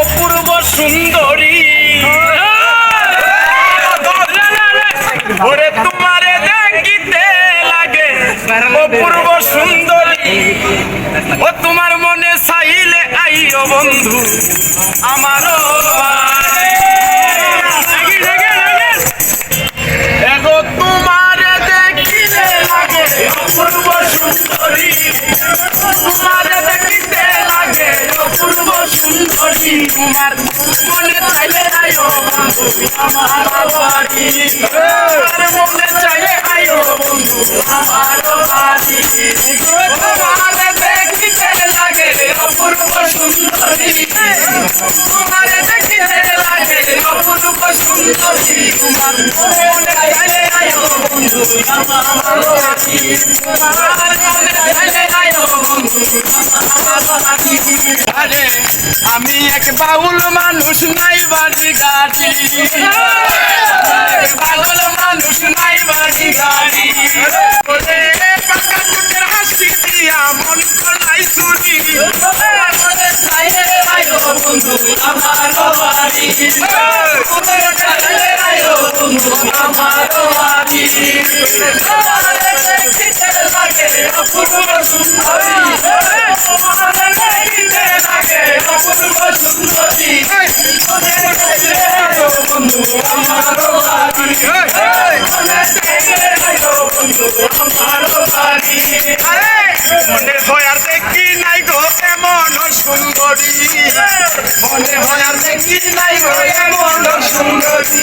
অপূর্ব সুন্দরী। ওরে তোমারে দেখিতে লাগে। অপূর্ব সুন্দরী। ও তোমার মনে চাইলে আইও বন্ধু, আমারও তোমারে দেখিলে লাগে। অপূর্ব সুন্দরী। তোমারে মনে চাইলে আয়ো আমার বাড়ি চাইলে আয়ো বন্ধু আমার বাড়ি লাগে অপূর্ব সুন্দরী আরে আমি এক বাউল মানুষ নাই বাড়ি গাড়ি। এক বাউল মানুষ নাই বাড়ি কুটের হাসি দিয়া মন আয়ো বন্ধু আমার বাড়ি। আয়ো বন্ধু আমার বাড়ি তোমারে দেখিতে লাগে অপূর্ব সুন্দরী লাগে অপূর্ব সুন্দরী বন্ধু আমার বাড়ি বন্ধু আমার বাড়ি মনে হয় আর দেখি। সুন্দরী মনে হয় দেখি নাই গো এমন সুন্দরী।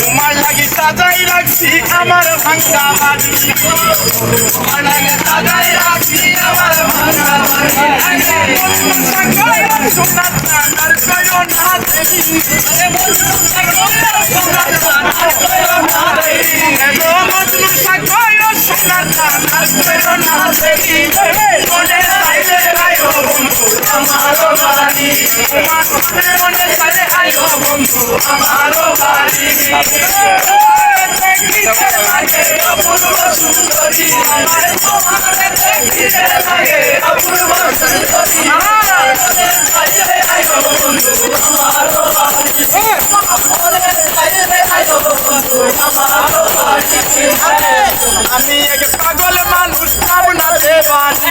তোমার লাগি সাজাই রাখছি, আমার ভাঙ্গা বাড়ি। তোমার লাগি সাজাই রাখছি, আমার ভাঙ্গা বাড়ি। সোনার নানার কয়ো না আরে সোনার কয়ো না বন্ধু আমার বাড়ি। মনে মনে চাইলে আয়ো বন্ধু আমার বাড়ি দেখিতে লাগে অপূর্ব সুন্দরী আমার তোমারে দেখিতে লাগে অপূর্ব সুন্দরী আমার মনে চাইলে আয়ো বন্ধু আমার বাড়ি মনে চাইলে আয়ো বন্ধু আমার বাড়ি আমি এক পাগল মানুষ ভাবনা দেবানি।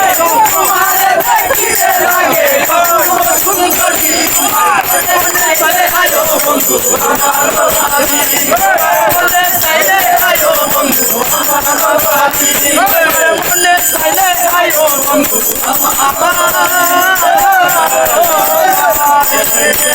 মন মন মন মনে মনে মনে মনে মনে মনে